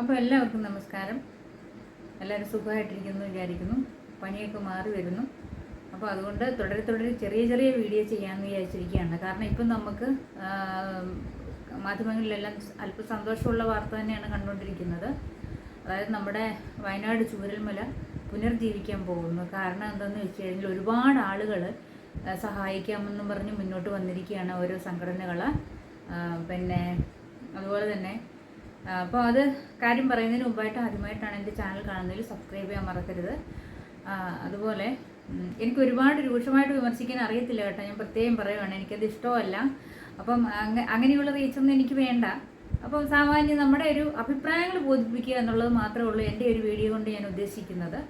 അപ്പോൾ എല്ലാവർക്കും നമസ്കാരം. എല്ലാവരും സുഖമായിട്ടിരിക്കുന്നു വിചാരിക്കുന്നു. പണിയൊക്കെ മാറി വരുന്നു. അപ്പോൾ അതുകൊണ്ട് തുടരെ തുടരെ ചെറിയ ചെറിയ വീഡിയോ ചെയ്യാമെന്ന് വിചാരിച്ചിരിക്കുകയാണ്. കാരണം ഇപ്പം നമുക്ക് മാധ്യമങ്ങളിലെല്ലാം അല്പം സന്തോഷമുള്ള വാർത്ത തന്നെയാണ് കണ്ടുകൊണ്ടിരിക്കുന്നത്. അതായത് നമ്മുടെ വയനാട് ചൂരൽമല പുനർജീവിക്കാൻ പോകുന്നു. കാരണം എന്താണെന്ന് വെച്ച് കഴിഞ്ഞാൽ ഒരുപാട് ആളുകൾ സഹായിക്കാമെന്നും പറഞ്ഞ് മുന്നോട്ട് വന്നിരിക്കുകയാണ് ഓരോ സംഘടനകൾ പിന്നെ അതുപോലെ തന്നെ അപ്പോൾ അത് കാര്യം പറയുന്നതിന് മുമ്പായിട്ട് ആദ്യമായിട്ടാണ് എന്റെ ചാനൽ കാണുന്നതിൽ സബ്സ്ക്രൈബ് ചെയ്യാൻ മറക്കരുത്. അതുപോലെ എനിക്ക് ഒരുപാട് രൂക്ഷമായിട്ട് വിമർശിക്കാൻ അറിയത്തില്ല കേട്ടോ. ഞാൻ പ്രത്യേകം പറയുവാണ് എനിക്കത് ഇഷ്ടമല്ല. അപ്പം അങ്ങ- അങ്ങനെയുള്ള റീച്ചൊന്നും എനിക്ക് വേണ്ട. അപ്പം സാമാന്യം നമ്മുടെ ഒരു അഭിപ്രായങ്ങൾ ബോധിപ്പിക്കുക എന്നുള്ളത് മാത്രമേ ഉള്ളൂ എന്റെ ഒരു വീഡിയോ കൊണ്ട് ഞാൻ ഉദ്ദേശിക്കുന്നത്.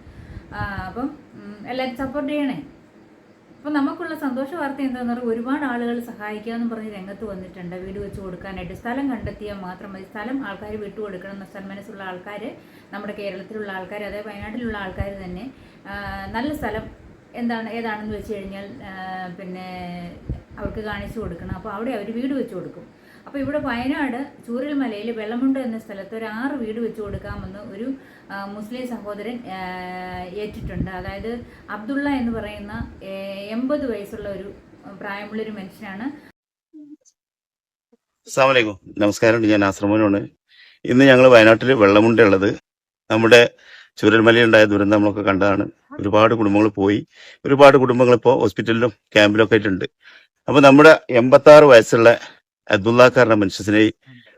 അപ്പം എല്ലാവരും സപ്പോർട്ട് ചെയ്യണേ. അപ്പം നമുക്കുള്ള സന്തോഷ വാർത്ത എന്താണെന്ന് പറഞ്ഞാൽ ഒരുപാട് ആളുകൾ സഹായിക്കാമെന്ന് പറഞ്ഞ് രംഗത്ത് വന്നിട്ടുണ്ട്. വീട് വെച്ച് കൊടുക്കാനായിട്ട് സ്ഥലം കണ്ടെത്തിയാൽ മാത്രം മതി. സ്ഥലം ആൾക്കാർ വിട്ടുകൊടുക്കണം എന്ന സന്മനസ്സുള്ള ആൾക്കാർ നമ്മുടെ കേരളത്തിലുള്ള ആൾക്കാർ അതേ വയനാട്ടിലുള്ള ആൾക്കാർ തന്നെ നല്ല സ്ഥലം എന്താണ് ഏതാണെന്ന് വെച്ച് കഴിഞ്ഞാൽ പിന്നെ അവർക്ക് കാണിച്ചു കൊടുക്കണം. അപ്പോൾ അവിടെ അവർ വീട് വെച്ച് കൊടുക്കും. അപ്പോൾ ഇവിടെ വയനാട് ചൂരൽമലയിൽ വെള്ളമുണ്ട് എന്ന സ്ഥലത്ത് ഒരു ആറ് വീട് വെച്ചു കൊടുക്കാമെന്ന് ഒരു മുസ്ലിം സഹോദരൻ ഏറ്റിട്ടുണ്ട്. അതായത് അബ്ദുള്ള എന്ന് പറയുന്ന എൺപത് വയസ്സുള്ള ഒരു പ്രായമുള്ളൊരു മനുഷ്യനാണ്. നമസ്കാരം ഞാൻ ആശ്രമനാണ് ഇന്ന് ഞങ്ങൾ വയനാട്ടിൽ വെള്ളമുണ്ടുള്ളത് നമ്മുടെ ചുരൽമലയിലുണ്ടായ ദുരന്തം നമ്മളൊക്കെ കണ്ടതാണ്. ഒരുപാട് കുടുംബങ്ങൾ പോയി. ഒരുപാട് കുടുംബങ്ങൾ ഇപ്പോൾ ഹോസ്പിറ്റലിലും ക്യാമ്പിലും ഒക്കെ ആയിട്ടുണ്ട്. അപ്പോൾ നമ്മുടെ എൺപത്താറ് വയസ്സുള്ള അബ്ദുള്ളക്കാരന്റെ മനുഷ്യനെ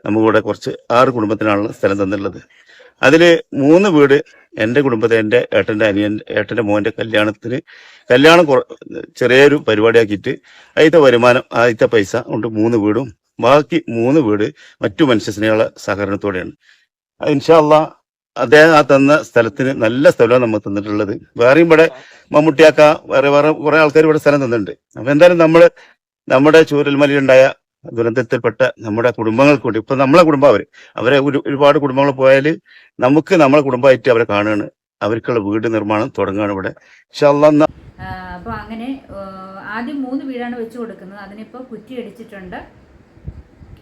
നമുക്കിവിടെ കുറച്ച് ആറ് കുടുംബത്തിനാണ് സ്ഥലം തന്നിട്ടുള്ളത്. അതിൽ മൂന്ന് വീട് എന്റെ കുടുംബത്തെ എന്റെ ഏട്ടന്റെ അനിയൻ ഏട്ടന്റെ മോന്റെ കല്യാണത്തിന് കല്യാണം ചെറിയൊരു പരിപാടിയാക്കിയിട്ട് ആദ്യത്തെ വരുമാനം ആദ്യത്തെ പൈസ കൊണ്ട് മൂന്ന് വീടും ബാക്കി മൂന്ന് വീട് മറ്റു മനുഷ്യസ്നേഹ സഹകരണത്തോടെയാണ്. ഇൻഷാല്ല അദ്ദേഹം ആ തന്ന സ്ഥലത്തിന് നല്ല സ്ഥലമാണ് നമ്മൾ തന്നിട്ടുള്ളത്. വേറെയും ഇവിടെ മമ്മൂട്ടിയാക്ക വേറെ വേറെ കുറെ ആൾക്കാർ ഇവിടെ സ്ഥലം തന്നിട്ടുണ്ട്. അപ്പൊ എന്തായാലും നമ്മൾ നമ്മുടെ ചൂരൽമലയിലുണ്ടായ ദുരന്തത്തിൽപ്പെട്ട നമ്മുടെ കുടുംബങ്ങൾക്ക് വേണ്ടി ഇപ്പൊ നമ്മളെ കുടുംബം അവർ. അവരെ ഒരു ഒരുപാട് കുടുംബങ്ങൾ പോയാൽ നമുക്ക് നമ്മളെ കുടുംബമായിട്ട് അവരെ കാണുകയാണ് അവർക്കുള്ള വീട് നിർമ്മാണം തുടങ്ങുകയാണ് ഇവിടെ. എന്നാ അപ്പോൾ അങ്ങനെ ആദ്യം മൂന്ന് വീടാണ് വെച്ച് കൊടുക്കുന്നത്. അതിനിപ്പോ കുറ്റി അടിച്ചിട്ടുണ്ട്.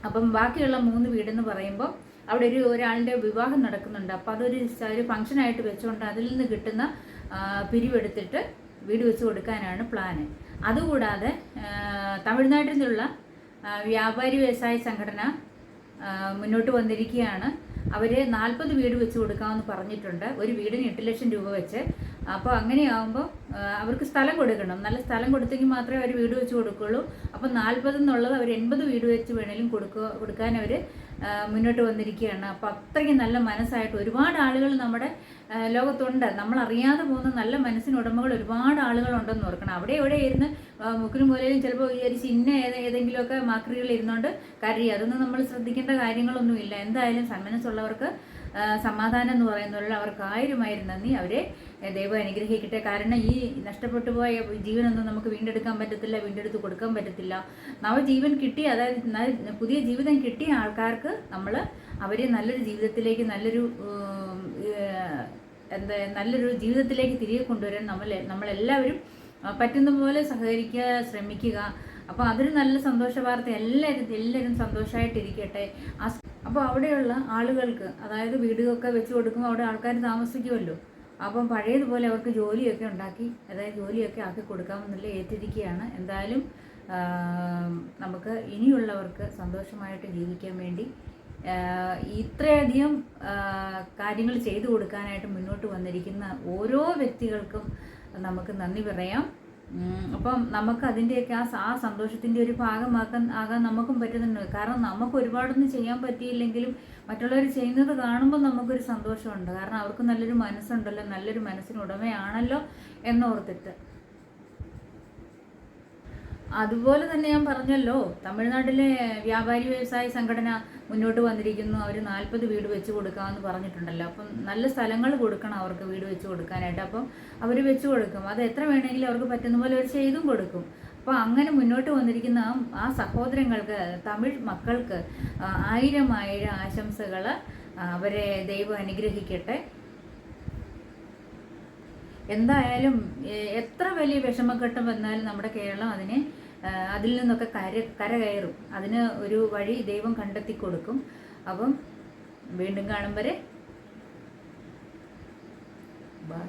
അപ്പം ബാക്കിയുള്ള മൂന്ന് വീടെന്ന് പറയുമ്പോൾ അവിടെ ഒരു ഒരാളുടെ വിവാഹം നടക്കുന്നുണ്ട്. അപ്പോൾ അതൊരു ഒരു ഫംഗ്ഷനായിട്ട് വെച്ചുകൊണ്ട് അതിൽ നിന്ന് കിട്ടുന്ന പിരിവെടുത്തിട്ട് വീട് വെച്ച് കൊടുക്കാനാണ് പ്ലാന്. അതുകൂടാതെ തമിഴ്നാട്ടിൽ നിന്നുള്ള വ്യാപാരി വ്യവസായ സംഘടന മുന്നോട്ട് വന്നിരിക്കുകയാണ്. അവർ നാൽപ്പത് വീട് വെച്ച് കൊടുക്കാമെന്ന് പറഞ്ഞിട്ടുണ്ട്. ഒരു വീടിന് എട്ട് ലക്ഷം രൂപ വെച്ച് അപ്പോൾ അങ്ങനെയാകുമ്പോൾ അവർക്ക് സ്ഥലം കൊടുക്കണം. നല്ല സ്ഥലം കൊടുത്തെങ്കിൽ മാത്രമേ അവർ വീട് വെച്ച് കൊടുക്കുള്ളൂ. അപ്പോൾ നാൽപ്പത് എന്നുള്ളത് അവർ എൺപത് വീട് വെച്ച് വേണേലും കൊടുക്കുക കൊടുക്കാൻ അവർ മുന്നോട്ട് വന്നിരിക്കുകയാണ്. അപ്പോൾ അത്രയ്ക്ക് നല്ല മനസ്സായിട്ട് ഒരുപാട് ആളുകൾ നമ്മുടെ ലോകത്തുണ്ട്. നമ്മൾ അറിയാതെ പോകുന്ന നല്ല മനസ്സിന് ഉടമകൾ ഒരുപാട് ആളുകളുണ്ടെന്ന് ഓർക്കണം. അവിടെ എവിടെ ഇരുന്ന് മുക്കിലും മൂലയിലും ചിലപ്പോൾ വിചാരിച്ച് ഇന്ന ഏത് ഏതെങ്കിലുമൊക്കെ മാക്രികൾ ഇരുന്നുകൊണ്ട് കരയുക അതൊന്നും നമ്മൾ ശ്രദ്ധിക്കേണ്ട കാര്യങ്ങളൊന്നുമില്ല. എന്തായാലും സന്മനസ്സുള്ളവർക്ക് സമാധാനം എന്ന് പറയുന്നതിൽ അവർക്ക് ആയിരമായിരം ആയിരം നന്ദി. അവരെ ദൈവം അനുഗ്രഹിക്കട്ടെ. കാരണം ഈ നഷ്ടപ്പെട്ടു പോയ ജീവനൊന്നും നമുക്ക് വീണ്ടെടുക്കാൻ പറ്റത്തില്ല വീണ്ടെടുത്ത് കൊടുക്കാൻ പറ്റത്തില്ല. നവജീവൻ കിട്ടിയ അതായത് പുതിയ ജീവിതം കിട്ടിയ ആൾക്കാർക്ക് നമ്മൾ അവരെ നല്ലൊരു ജീവിതത്തിലേക്ക് നല്ലൊരു എന്താ നല്ലൊരു ജീവിതത്തിലേക്ക് തിരികെ കൊണ്ടുവരാൻ നമ്മൾ നമ്മളെല്ലാവരും പറ്റുന്ന പോലെ സഹകരിക്കുക ശ്രമിക്കുക. അപ്പോൾ അതൊരു നല്ല സന്തോഷ വാർത്ത. എല്ലാവരും എല്ലാവരും സന്തോഷമായിട്ടിരിക്കട്ടെ ആ അപ്പോൾ അവിടെയുള്ള ആളുകൾക്ക് അതായത് വീടുകളൊക്കെ വെച്ച് കൊടുക്കുമ്പോൾ അവിടെ ആൾക്കാർ താമസിക്കുമല്ലോ അപ്പം പഴയതുപോലെ അവർക്ക് ജോലിയൊക്കെ ഉണ്ടാക്കി അതായത് ജോലിയൊക്കെ ആക്കി കൊടുക്കാമെന്നുള്ള ഏറ്റിരിക്കുകയാണ്. എന്തായാലും നമുക്ക് ഇനിയുള്ളവർക്ക് സന്തോഷമായിട്ട് ജീവിക്കാൻ വേണ്ടി ഇത്രയധികം കാര്യങ്ങൾ ചെയ്തു കൊടുക്കാനായിട്ട് മുന്നോട്ട് വന്നിരിക്കുന്ന ഓരോ വ്യക്തികൾക്കും നമുക്ക് നന്ദി പറയാം. അപ്പം നമുക്ക് അതിന്റെയൊക്കെ ആ ആ സന്തോഷത്തിന്റെ ഒരു ഭാഗമാക്കാൻ ആകാൻ നമുക്കും പറ്റുന്നുണ്ട്. കാരണം നമുക്ക് ഒരുപാടൊന്നും ചെയ്യാൻ പറ്റിയില്ലെങ്കിലും മറ്റുള്ളവർ ചെയ്യുന്നത് കാണുമ്പോൾ നമുക്കൊരു സന്തോഷമുണ്ട്. കാരണം അവർക്ക് നല്ലൊരു മനസ്സുണ്ടല്ലോ നല്ലൊരു മനസ്സിന് ഉടമയാണല്ലോ എന്നോർത്തിട്ട്. അതുപോലെ തന്നെ ഞാൻ പറഞ്ഞല്ലോ തമിഴ്നാട്ടിലെ വ്യാപാരി വ്യവസായ സംഘടന മുന്നോട്ട് വന്നിരിക്കുന്നു. അവർ നാൽപ്പത് വീട് വെച്ച് കൊടുക്കാമെന്ന് പറഞ്ഞിട്ടുണ്ടല്ലോ. അപ്പം നല്ല സ്ഥലങ്ങൾ കൊടുക്കണം അവർക്ക് വീട് വെച്ച് കൊടുക്കാനായിട്ട്. അപ്പം അവർ വെച്ച് കൊടുക്കും. അത് എത്ര വേണമെങ്കിലും അവർക്ക് പറ്റുന്ന പോലെ അവർ ചെയ്തും കൊടുക്കും. അപ്പോൾ അങ്ങനെ മുന്നോട്ട് വന്നിരിക്കുന്ന ആ- സഹോദരങ്ങൾക്ക് തമിഴ് മക്കൾക്ക് ആയിരം ആയിരം ആശംസകൾ അവരെ ദൈവം അനുഗ്രഹിക്കട്ടെ. എന്തായാലും എത്ര വലിയ വിഷമഘട്ടം വന്നാലും നമ്മുടെ കേരളം അതിനെ അതിൽ നിന്നൊക്കെ കര കര കയറും അതിന് ഒരു വഴി ദൈവം കണ്ടെത്തി കൊടുക്കും. അപ്പം വീണ്ടും കാണും വരെ. ബൈ